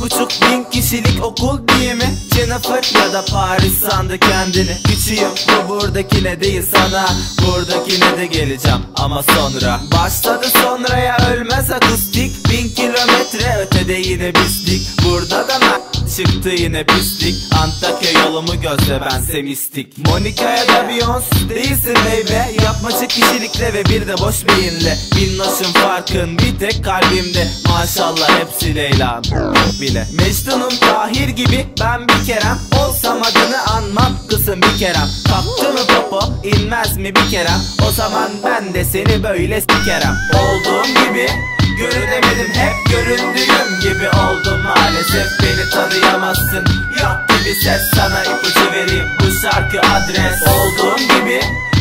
Buçuk bin kişilik okul diye mi? Jennifer ya da Paris sandı kendini. Küçüğüm bu buradakine değil sana. Buradakine de geleceğim ama sonra. Başladı sonraya ölmez akustik. Bin kilometre ötede yine pislik Burada da ben çıktı yine pislik. Antakya yolumu gözle bense mistik Monica ya da Beyoncé değilsin baby Yapmacık kişilikle ve bir de boş beyinle. Minnoşum farkın bir tek kalbimde. Maşallah hepsi Leyla bile. Mecnun'um Tahir gibi ben bir kerem. Olsam adını anmam kızım bir kerem. Kaptı mı popo inmez mi bir kerem? O zaman ben de seni böyle sikerem Olduğum gibi Görünemedim hep göründüğüm gibi oldum. Maalesef beni tanıyamazsın. Yok gibi ses sana ipucu vereyim. Bu şarkı adres. Olduğum gibi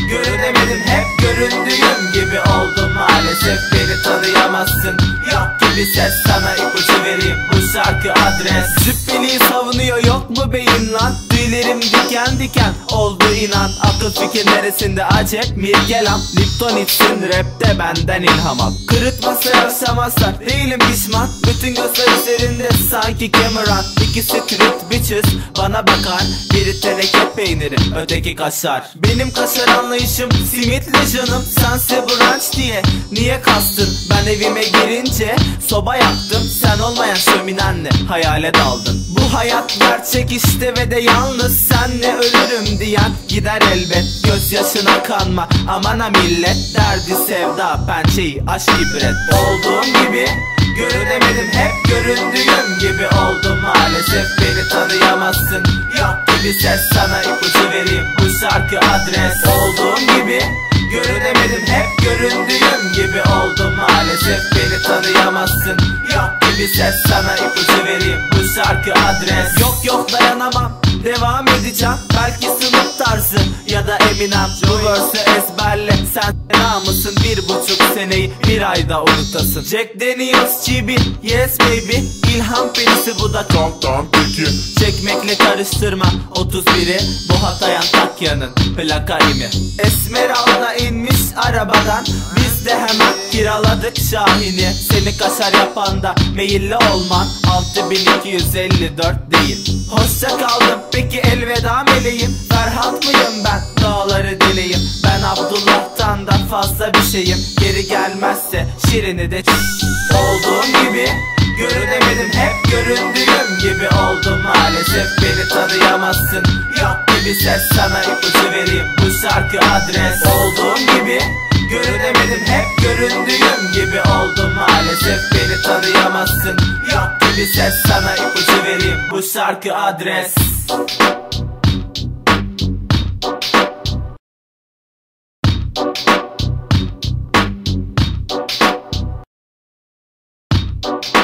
Görünemedim hep göründüğüm gibi oldum. Maalesef beni tanıyamazsın. Yok gibi ses sana ipucu vereyim. Bu şarkı adres. Züppeliği savunuyor yok mu beyin lan Tüylerim diken diken oldu inan. Akıl fikir neresinde acep? Mirgelam Lipton içsin rapte benden ilham al. Kırıtmasa yaşamazlar değilim pişman. Bütün gözler üzerinde sanki Cameron. İkisi street bitches bana bakar Biri teneke peyniri öteki kaşar Benim kaşar anlayışım simitli canım Sense brunch diye. Niye kastın? Ben evime girince soba yaktım Sen olmayan şöminenle hayale daldın. Bu hayat gerçek işte ve de yalnız Senle ölürüm diyen. Gider elbet Gözyaşına kanma aman ha millet. Derdi sevda pençeyi aşk ibret. Olduğum gibi Görünemedim hep göründüğüm gibi oldum maalesef beni tanıyamazsın. Yok gibi ses sana ipucu vereyim. Bu şarkı adres. Olduğum gibi Görünemedim. Hep göründüğüm gibi oldum. Maalesef beni tanıyamazsın. Yok gibi ses sana ipucu vereyim. Bu şarkı adres. Yok yok dayanamam. Devam edeceğim. Belki sınıf tarzı ya da Eminem. Bu verse'ü ezberle sen namusun Bir buçuk seneyi bir ayda unutasın. Jack Daniels GB yes baby İlham perisi bu da Tamam peki Çekmekle karıştırma 31'i Bu Hatayan Takya'nın plaka imi Esmeralda inmiş arabadan Biz de hemen kiraladık Şahin'i. Seni kaşar yapan da meyilli olman 6254 değil. Hoşça kaldım peki elveda meleğim? Ferhat mıyım ben? Dağları fazla bir şeyim. Geri gelmezse şirini de Olduğum gibi Görünemedim. Hep göründüğüm gibi oldum. Maalesef beni tanıyamazsın. Yok gibi ses sana ipucu vereyim. Bu şarkı adres. Olduğum gibi Görünemedim. Hep göründüğüm gibi oldum. Maalesef beni tanıyamazsın. Yok gibi ses sana ipucu vereyim. Bu şarkı adres Thank